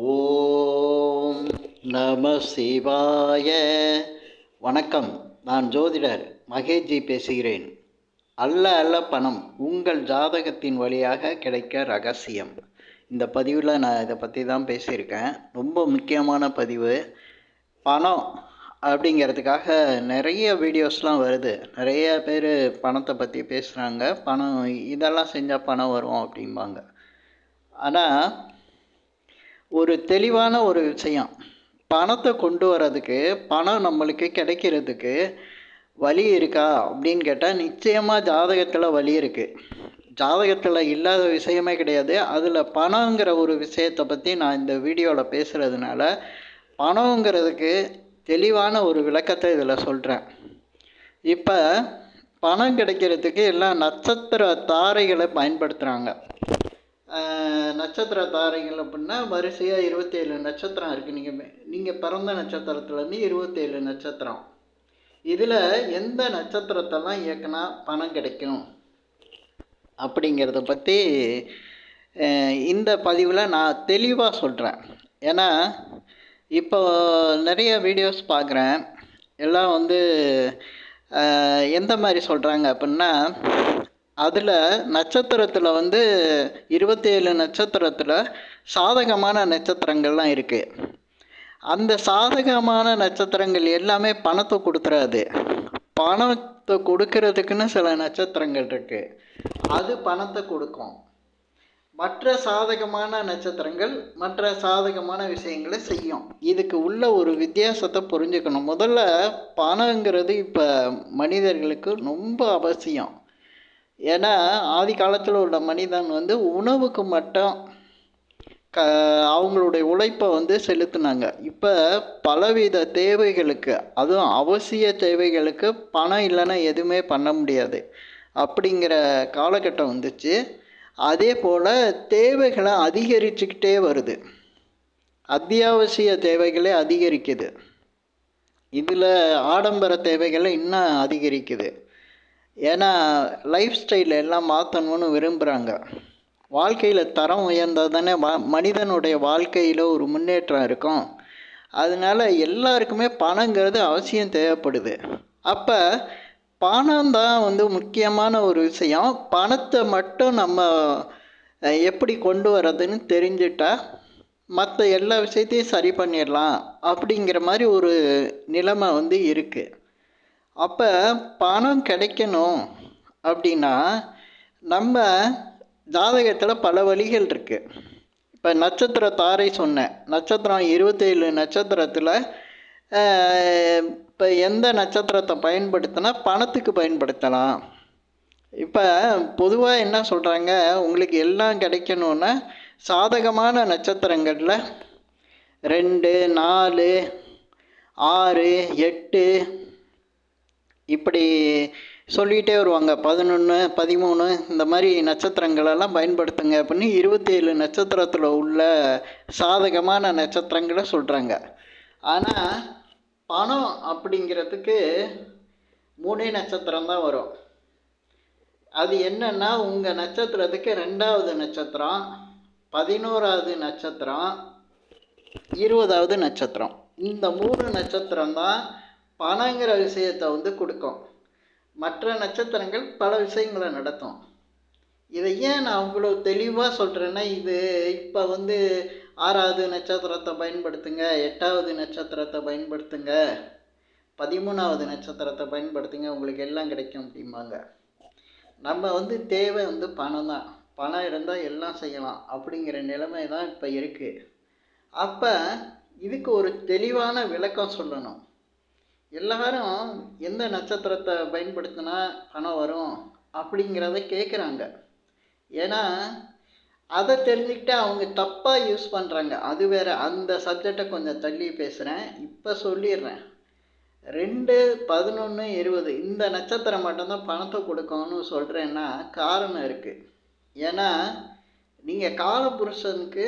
ஓம் நம சிவாய. வணக்கம் நான் ஜோதிடர் மகேஜி பேசுகிறேன். அல்ல அல்ல பணம் உங்கள் ஜாதகத்தின் வழியாக கிடைக்க ரகசியம். இந்த பதிவில் நான் இதை பற்றி தான் பேசியிருக்கேன். ரொம்ப முக்கியமான பதிவு. பணம் அப்படிங்கிறதுக்காக நிறைய வீடியோஸ்லாம் வருது. நிறைய பேர் பணத்தை பற்றி பேசுகிறாங்க பணம் இதெல்லாம் செஞ்சால் பணம் வரும் அப்படிம்பாங்க. ஆனால் ஒரு தெளிவான ஒரு விஷயம். பணத்தை கொண்டு வர்றதுக்கு பணம் நம்மளுக்கு கிடைக்கிறதுக்கு வழி இருக்கா அப்படின்னு கேட்டால் நிச்சயமாக ஜாதகத்தில் வழி இருக்குது ஜாதகத்தில் இல்லாத விஷயமே கிடையாது. அதில் பணங்கிற ஒரு விஷயத்தை பற்றி நான் இந்த வீடியோவில் பேசுகிறதுனால பணங்கிறதுக்கு தெளிவான ஒரு விளக்கத்தை இதில் சொல்கிறேன் இப்போ பணம் கிடைக்கிறதுக்கு எல்லாம் நட்சத்திர தாரைகளை பயன்படுத்துகிறாங்க நட்சத்திர தாரைகள் அப்படின்னா வரிசையாக இருபத்தேழு நட்சத்திரம் இருக்குது நீங்கள் நீங்கள் பிறந்த நட்சத்திரத்துலேருந்து இருபத்தேழு நட்சத்திரம். இதில் எந்த நட்சத்திரத்தெல்லாம் இயக்குனா பணம் கிடைக்கும்? அப்படிங்கிறத பற்றி இந்த பதிவில் நான் தெளிவாக சொல்கிறேன் ஏன்னா இப்போ நிறைய வீடியோஸ் பார்க்குறேன் எல்லாம் வந்து எந்த மாதிரி சொல்கிறாங்க அப்படின்னா அதில் நட்சத்திரத்தில் வந்து இருபத்தேழு நட்சத்திரத்தில் சாதகமான நட்சத்திரங்கள்லாம் இருக்குது அந்த சாதகமான நட்சத்திரங்கள் எல்லாமே பணத்தை கொடுத்துறாது பணத்தை கொடுக்கறதுக்குன்னு சில நட்சத்திரங்கள் இருக்குது அது பணத்தை கொடுக்கும். மற்ற சாதகமான நட்சத்திரங்கள் மற்ற சாதகமான விஷயங்களை செய்யும். இதுக்கு உள்ள ஒரு வித்தியாசத்தை புரிஞ்சுக்கணும். முதல்ல பணங்கிறது இப்போ மனிதர்களுக்கு ரொம்ப அவசியம். ஏன்னா ஆதி காலத்தில் உள்ள மனிதன் வந்து உணவுக்கு மட்டும் க அவங்களுடைய உழைப்பை வந்து செலுத்தினாங்க. இப்போ பலவித தேவைகளுக்கு அதுவும் அவசிய தேவைகளுக்கு பணம் இல்லைன்னா எதுவுமே பண்ண முடியாது. அப்படிங்கிற காலகட்டம் வந்துச்சு. அதே போல் தேவைகளை அதிகரிச்சுக்கிட்டே வருது. அத்தியாவசிய தேவைகளே அதிகரிக்குது. இதில் ஆடம்பர தேவைகளை இன்னும் அதிகரிக்குது. ஏன்னா லைஃப் ஸ்டைல் எல்லாம் மாற்றணும்னு விரும்புகிறாங்க வாழ்க்கையில் தரம் உயர்ந்தால் தானே வா மனிதனுடைய வாழ்க்கையில் ஒரு முன்னேற்றம் இருக்கும். அதனால் எல்லாருக்குமே பணங்கிறது அவசியம் தேவைப்படுது. அப்போ பணம் தான் வந்து முக்கியமான ஒரு விஷயம். பணத்தை மட்டும் நம்ம எப்படி கொண்டு வர்றதுன்னு தெரிஞ்சிட்டா மற்ற எல்லா விஷயத்தையும் சரி பண்ணிடலாம் அப்படிங்கிற மாதிரி ஒரு நிலைமை வந்து இருக்குது அப்போ பணம் கிடைக்கணும் அப்படின்னா நம்ம ஜாதகத்தில் பல வழிகள் இருக்குது இப்போ நட்சத்திர தாரை சொன்னேன். நட்சத்திரம் இருபத்தேழு நட்சத்திரத்தில் இப்போ எந்த நட்சத்திரத்தை பயன்படுத்தினா பணத்துக்கு பயன்படுத்தலாம். இப்போ பொதுவாக என்ன சொல்கிறாங்க உங்களுக்கு எல்லாம் கிடைக்கணுன்னா சாதகமான நட்சத்திரங்களில் ரெண்டு நாலு ஆறு எட்டு இப்படி சொல்லிகிட்டே வருவாங்க. பதினொன்று பதிமூணு இந்த மாதிரி நட்சத்திரங்களெல்லாம் பயன்படுத்துங்க அப்படின்னு இருபத்தேழு நட்சத்திரத்தில் உள்ள சாதகமான நட்சத்திரங்களை சொல்கிறாங்க ஆனால் பணம் அப்படிங்கிறதுக்கு மூணே நட்சத்திரம் தான் வரும். அது என்னென்னா உங்கள் நட்சத்திரத்துக்கு ரெண்டாவது நட்சத்திரம் பதினோராவது நட்சத்திரம் இருபதாவது நட்சத்திரம். இந்த மூணு நட்சத்திரம் தான் பணங்கிற விஷயத்தை வந்து கொடுக்கும். மற்ற நட்சத்திரங்கள் பல விஷயங்களை நடத்தும். இதை ஏன் நான் அவ்வளோ தெளிவாக சொல்கிறேன்னா இது இப்போ வந்து ஆறாவது நட்சத்திரத்தை பயன்படுத்துங்க எட்டாவது நட்சத்திரத்தை பயன்படுத்துங்க பதிமூணாவது நட்சத்திரத்தை பயன்படுத்துங்க உங்களுக்கு எல்லாம் கிடைக்கும் அப்படிம்பாங்க. நம்ம வந்து தேவை வந்து பணம் தான். பணம் இருந்தால் எல்லாம் செய்யலாம் அப்படிங்கிற நிலைமை தான் இப்போ இருக்குது அப்போ இதுக்கு ஒரு தெளிவான விளக்கம் சொல்லணும். எல்லாரும் எந்த நட்சத்திரத்தை பயன்படுத்தினா பணம் வரும் அப்படிங்கிறத கேட்குறாங்க ஏன்னா அதை தெரிஞ்சுக்கிட்டு அவங்க தப்பாக யூஸ் பண்ணுறாங்க அது வேறு அந்த சப்ஜெக்டை கொஞ்சம் தள்ளி பேசுகிறேன் இப்போ சொல்லிடுறேன். ரெண்டு பதினொன்று இருபது இந்த நட்சத்திரம் மட்டும்தான் பணத்தை கொடுக்கணும்னு சொல்கிறேன்னா காரணம் இருக்குது ஏன்னா நீங்கள் காலபுருஷனுக்கு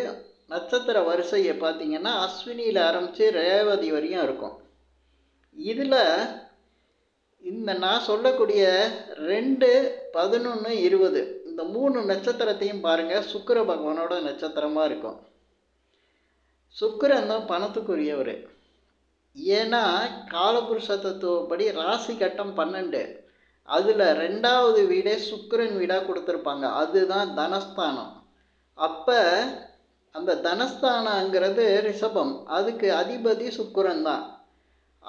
நட்சத்திர வரிசையை பார்த்தீங்கன்னா அஸ்வினியில் ஆரம்பித்து ரேவதி வரையும் இருக்கும். இதில் இந்த நான் சொல்லக்கூடிய ரெண்டு பதினொன்று இருபது இந்த மூணு நட்சத்திரத்தையும் பாருங்கள் சுக்கர பகவானோட நட்சத்திரமாக இருக்கும். சுக்கிரன் தான் பணத்துக்குரியவர். ஏன்னா காலபுருஷ தத்துவப்படி ராசி கட்டம் பன்னெண்டு. அதில் ரெண்டாவது வீடே சுக்கரன் வீடாக கொடுத்துருப்பாங்க. அதுதான் தனஸ்தானம். அப்போ அந்த தனஸ்தானங்கிறது ரிஷபம். அதுக்கு அதிபதி சுக்கிரன் தான்.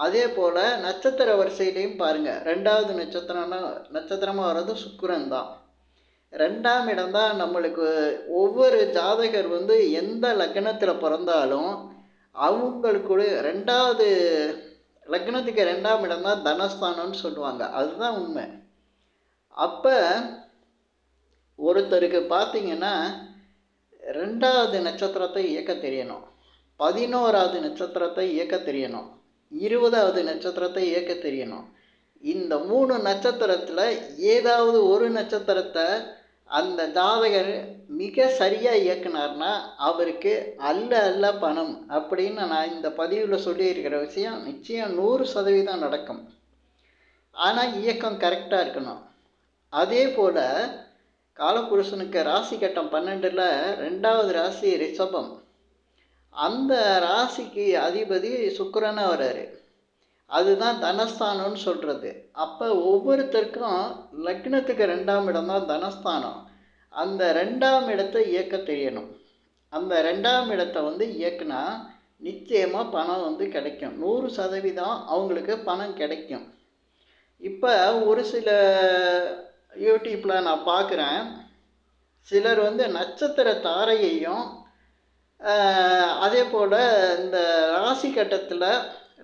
அதே போல் நட்சத்திர வரிசையிலையும் பாருங்கள் ரெண்டாவது நட்சத்திரம்னா நட்சத்திரமாக வர்றது சுக்கரன் தான். ரெண்டாம் இடம் தான் நம்மளுக்கு ஒவ்வொரு ஜாதகர் வந்து எந்த லக்னத்தில் பிறந்தாலும் அவங்களுக்கு ரெண்டாவது லக்னத்துக்கு ரெண்டாம் இடம் தான் தனஸ்தானம்னு சொல்லுவாங்க. அதுதான் உண்மை. அப்போ ஒருத்தருக்கு பார்த்தீங்கன்னா ரெண்டாவது நட்சத்திரத்தை இயக்க தெரியணும். பதினோராவது நட்சத்திரத்தை இயக்க தெரியணும். இருபதாவது நட்சத்திரத்தை இயக்க தெரியணும். இந்த மூணு நட்சத்திரத்தில் ஏதாவது ஒரு நட்சத்திரத்தை அந்த ஜாதகர் மிக சரியாக இயக்குனார்னா அவருக்கு அல்ல அல்ல பணம் அப்படின்னு நான் இந்த பதிவில் சொல்லியிருக்கிற விஷயம் நிச்சயம் நூறு சதவீதம் நடக்கும். ஆனால் இயக்கம் கரெக்டாக இருக்கணும். அதே போல் காலபுருஷனுக்கு ராசி கட்டம் பன்னெண்டில் ரெண்டாவது ராசி ரிஷபம். அந்த ராசிக்கு அதிபதி சுக்கரனாக வர்றாரு அதுதான் தனஸ்தானம்னு சொல்கிறது அப்போ ஒவ்வொருத்தருக்கும் லக்னத்துக்கு ரெண்டாம் இடம் தான் தனஸ்தானம். அந்த ரெண்டாம் இடத்தை இயக்க தெரியணும். அந்த ரெண்டாம் இடத்தை வந்து இயக்குனா நிச்சயமாக பணம் வந்து கிடைக்கும். நூறு சதவீதம் அவங்களுக்கு பணம் கிடைக்கும். இப்போ ஒரு சில யூடியூப்பில் நான் பார்க்குறேன். சிலர் வந்து நட்சத்திர தாரையையும் அதே போல் இந்த ராசி கட்டத்தில்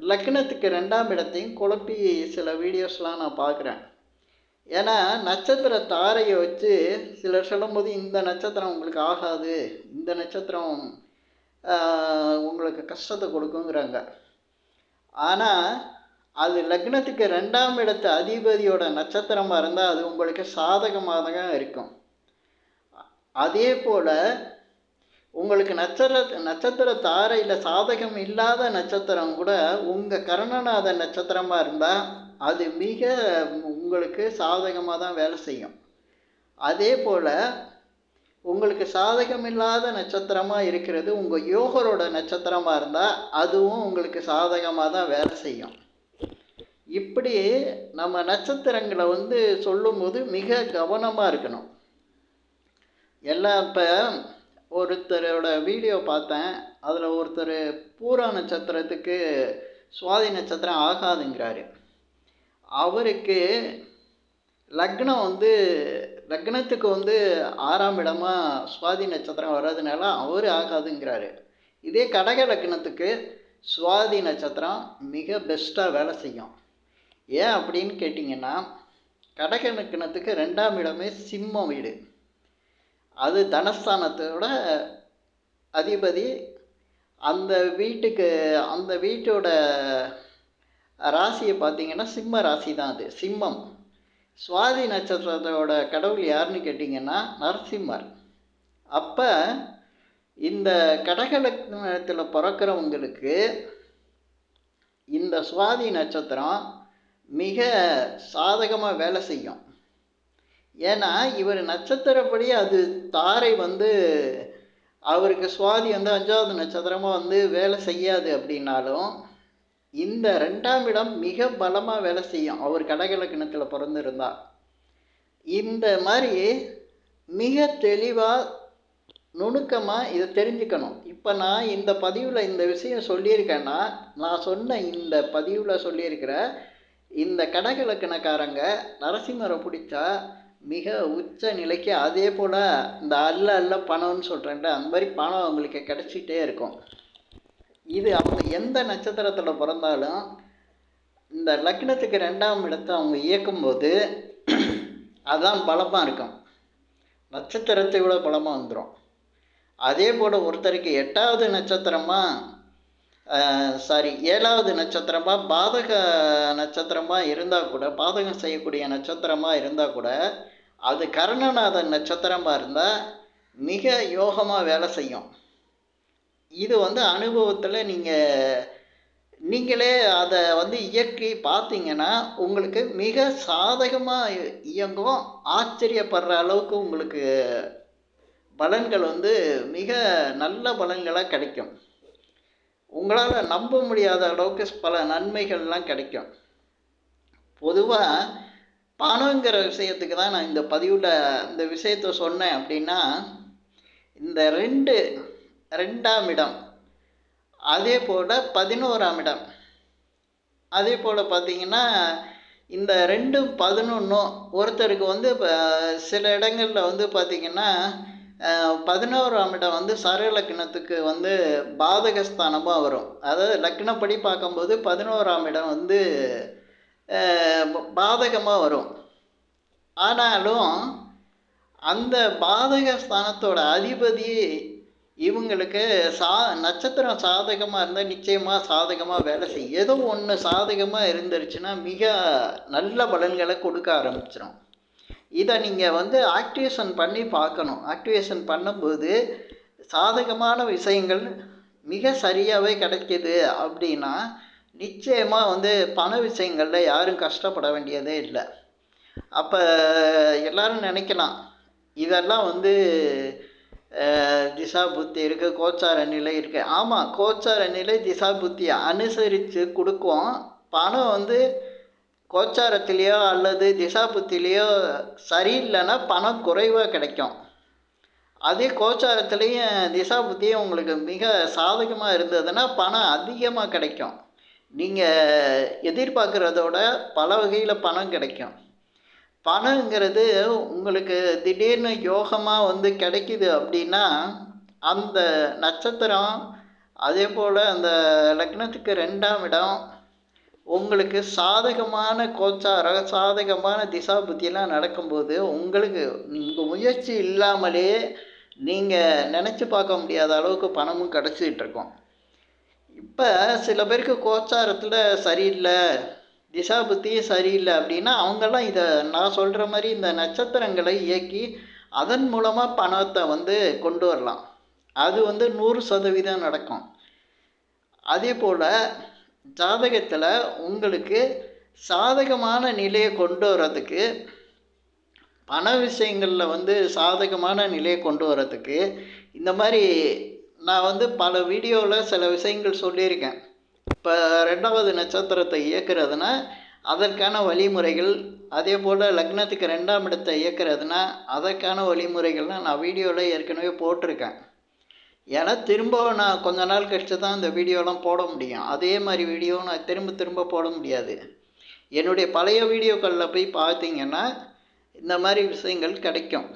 லக்னத்துக்கு ரெண்டாம் இடத்தையும் குழப்பி சில வீடியோஸ்லாம் நான் பார்க்குறேன் ஏன்னா நட்சத்திர தாரையை வச்சு சிலர் சொல்லும்போது இந்த நட்சத்திரம் உங்களுக்கு ஆகாது இந்த நட்சத்திரம் உங்களுக்கு கஷ்டத்தை கொடுக்குங்கிறாங்க. ஆனால் அது லக்னத்துக்கு ரெண்டாம் இடத்து அதிபதியோட நட்சத்திரமாக இருந்தால் அது உங்களுக்கு சாதகமாக தான் இருக்கும். அதே போல் உங்களுக்கு நட்சத்திர நட்சத்திர தாரையில் சாதகம் இல்லாத நட்சத்திரம் கூட உங்கள் கரணநாத நட்சத்திரமாக இருந்தால் அது மிக உங்களுக்கு சாதகமாக தான் வேலை செய்யும். அதே போல் உங்களுக்கு சாதகம் இல்லாத நட்சத்திரமாக இருக்கிறது உங்கள் யோகரோட நட்சத்திரமாக இருந்தால் அதுவும் உங்களுக்கு சாதகமாக தான் வேலை செய்யும். இப்படி நம்ம நட்சத்திரங்களை வந்து சொல்லும்போது மிக கவனமாக இருக்கணும். எல்லாம் இப்போ ஒருத்தரோட வீடியோ பார்த்தேன். அதில் ஒருத்தர் பூரா நட்சத்திரத்துக்கு சுவாதி நட்சத்திரம் ஆகாதுங்கிறாரு. அவருக்கு லக்னம் வந்து லக்னத்துக்கு வந்து ஆறாம் இடமா சுவாதி நட்சத்திரம் வர்றதுனால அவர் ஆகாதுங்கிறாரு. இதே கடக லக்னத்துக்கு சுவாதி நட்சத்திரம் மிக பெஸ்ட்டாக வேலை செய்யும். ஏன் அப்படின்னு கேட்டிங்கன்னா கடக லக்னத்துக்கு ரெண்டாம் இடமே சிம்மம் வீடு. அது தனஸ்தானத்தோட அதிபதி. அந்த வீட்டுக்கு அந்த வீட்டோட ராசியை பார்த்தீங்கன்னா சிம்ம ராசி தான் அது சிம்மம். சுவாதி நட்சத்திரத்தோட கடவுள் யாருன்னு கேட்டிங்கன்னா நரசிம்மர். அப்போ இந்த கடகலக்னத்தில் பிறக்கிறவங்களுக்கு இந்த சுவாதி நட்சத்திரம் மிக சாதகமாக வேலை செய்யும். ஏன்னா இவர் நட்சத்திரப்படி அது தாரை வந்து அவருக்கு சுவாதி வந்து அஞ்சாவது நட்சத்திரமாக வந்து வேலை செய்யாது அப்படின்னாலும் இந்த ரெண்டாம் இடம் மிக பலமாக வேலை செய்யும். அவர் கடகலக்கணத்தில் பிறந்திருந்தா. இந்த மாதிரி மிக தெளிவாக நுணுக்கமாக இதை தெரிஞ்சுக்கணும். இப்போ நான் இந்த பதிவில் இந்த விஷயம் சொல்லியிருக்கேன்னா நான் சொன்ன இந்த பதிவில் சொல்லியிருக்கிற இந்த கடகலக்கணக்காரங்க நரசிம்மரை பிடிச்சா மிக உச்ச நிலைக்கு அதே போல் இந்த அல்ல அல்ல பணம்னு சொல்கிறேன்ல அந்த மாதிரி பணம் அவங்களுக்கு கிடச்சிட்டே இருக்கும். இது அவங்க எந்த நட்சத்திரத்தில் பிறந்தாலும் இந்த லக்னத்துக்கு ரெண்டாம் இடத்தை அவங்க இயக்கும்போது அதான் பலமாக இருக்கும். நட்சத்திரத்தை விட பலமாக வந்துடும் அதே போல் ஒருத்தருக்கு எட்டாவது நட்சத்திரமாக சாரி ஏழாவது நட்சத்திரமாக பாதக நட்சத்திரமாக இருந்தால் கூட பாதகம் செய்யக்கூடிய நட்சத்திரமாக இருந்தால் கூட அது கர்ணநாதன் நட்சத்திரமாக இருந்தால் மிக யோகமாக வேலை செய்யும். இது வந்து அனுபவத்தில் நீங்கள் நீங்களே அதை வந்து இயக்கி பார்த்தீங்கன்னா உங்களுக்கு மிக சாதகமாக இயங்கும் ஆச்சரியப்படுற அளவுக்கு உங்களுக்கு பலன்கள் வந்து மிக நல்ல பலன்களாக கிடைக்கும். உங்களால் நம்ப முடியாத அளவுக்கு பல நன்மைகள்லாம் கிடைக்கும். பொதுவாக பணங்கிற விஷயத்துக்கு தான் நான் இந்த பதிவில் இந்த விஷயத்த சொன்னேன் அப்படின்னா இந்த ரெண்டு ரெண்டாம் இடம் அதே போல் பதினோராம் இடம். அதே போல் பார்த்தீங்கன்னா இந்த ரெண்டும் பதினொன்றும் ஒருத்தருக்கு வந்து இப்போ சில இடங்களில் வந்து பார்த்திங்கன்னா பதினோராம் இடம் வந்து சர லக்னத்துக்கு வந்து பாதகஸ்தானமாக வரும். அதாவது லக்னப்படி பார்க்கும்போது பதினோராம் இடம் வந்து பாதகமாக வரும். ஆனாலும் அந்த பாதக ஸ்தானத்தோட அதிபதி இவங்களுக்கு சா நட்சத்திரம் சாதகமாக இருந்தால் நிச்சயமாக சாதகமாக வேலை செய்யும் ஏதோ ஒன்று சாதகமாக இருந்துருச்சுன்னா மிக நல்ல பலன்களை கொடுக்க ஆரம்பிச்சிடும் இதை நீங்கள் வந்து ஆக்டிவேஷன் பண்ணி பார்க்கணும். ஆக்டிவேஷன் பண்ணும்போது சாதகமான விஷயங்கள் மிக சரியாகவே கிடைக்கிது அப்படின்னா நிச்சயமாக வந்து பண விஷயங்களில் யாரும் கஷ்டப்பட வேண்டியதே இல்லை. அப்போ எல்லோரும் நினைக்கலாம் இதெல்லாம் வந்து திசா புத்தி இருக்குது கோச்சார நிலை இருக்குது ஆமாம் கோச்சார நிலை திசா புத்தியை அனுசரித்து கொடுக்கும். பணம் வந்து கோச்சாரத்திலேயோ அல்லது திசாபுத்திலேயோ சரியில்லைன்னா பணம் குறைவாக கிடைக்கும். அதே கோச்சாரத்துலேயும் திசா புத்தியும் உங்களுக்கு மிக சாதகமாக இருந்ததுன்னா பணம் அதிகமாக கிடைக்கும். நீங்கள் எதிர்பார்க்குறதோட பல வகையில் பணம் கிடைக்கும். பணங்கிறது உங்களுக்கு திடீர்னு யோகமாக வந்து கிடைக்கிது அப்படின்னா அந்த நட்சத்திரம் அதே போல் அந்த லக்னத்துக்கு ரெண்டாம் இடம் உங்களுக்கு சாதகமான கோச்சார சாதகமான திசா புத்தியெல்லாம் நடக்கும்போது உங்களுக்கு உங்கள் முயற்சி இல்லாமலே நீங்கள் நினச்சி பார்க்க முடியாத அளவுக்கு பணமும் கிடச்சிக்கிட்டு இருக்கும். இப்போ சில பேருக்கு கோச்சாரத்தில் சரியில்லை திசா புத்தியே சரியில்லை அப்படின்னா அவங்கெல்லாம் இதை நான் சொல்கிற மாதிரி இந்த நட்சத்திரங்களை இயக்கி அதன் மூலமாக பணத்தை வந்து கொண்டு வரலாம். அது வந்து நூறு சதவீதம் நடக்கும். அதே போல் ஜாதகத்தில் உங்களுக்கு சாதகமான நிலையை கொண்டு வர்றதுக்கு பண விஷயங்களில் வந்து சாதகமான நிலையை கொண்டு வர்றதுக்கு இந்த மாதிரி நான் வந்து பல வீடியோவில் சில விஷயங்கள் சொல்லியிருக்கேன். இப்போ ரெண்டாவது நட்சத்திரத்தை இயக்கிறதுனா அதற்கான வழிமுறைகள் அதே போல் லக்னத்துக்கு ரெண்டாம் இடத்தை இயக்கிறதுனா அதற்கான வழிமுறைகள்லாம் நான் வீடியோவில் ஏற்கனவே போட்டிருக்கேன். ஏன்னா திரும்ப நான் கொஞ்ச நாள் கழித்து தான் இந்த வீடியோலாம் போட முடியும். அதே மாதிரி வீடியோ நான் திரும்ப திரும்ப போட முடியாது. என்னுடைய பழைய வீடியோக்களில் போய் பார்த்தீங்கன்னா இந்த மாதிரி விஷயங்கள் கிடைக்கும்.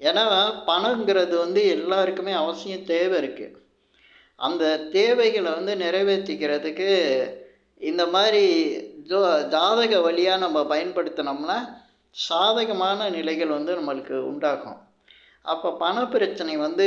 ஏன்னா பணங்கிறது வந்து எல்லாருக்குமே அவசியம் தேவை இருக்குது அந்த தேவைகளை வந்து நிறைவேற்றிக்கிறதுக்கு இந்த மாதிரி ஜோ ஜாதக வழியாக நம்ம பயன்படுத்தினோம்னா சாதகமான நிலைகள் வந்து நம்மளுக்கு உண்டாகும். அப்போ பண பிரச்சனை வந்து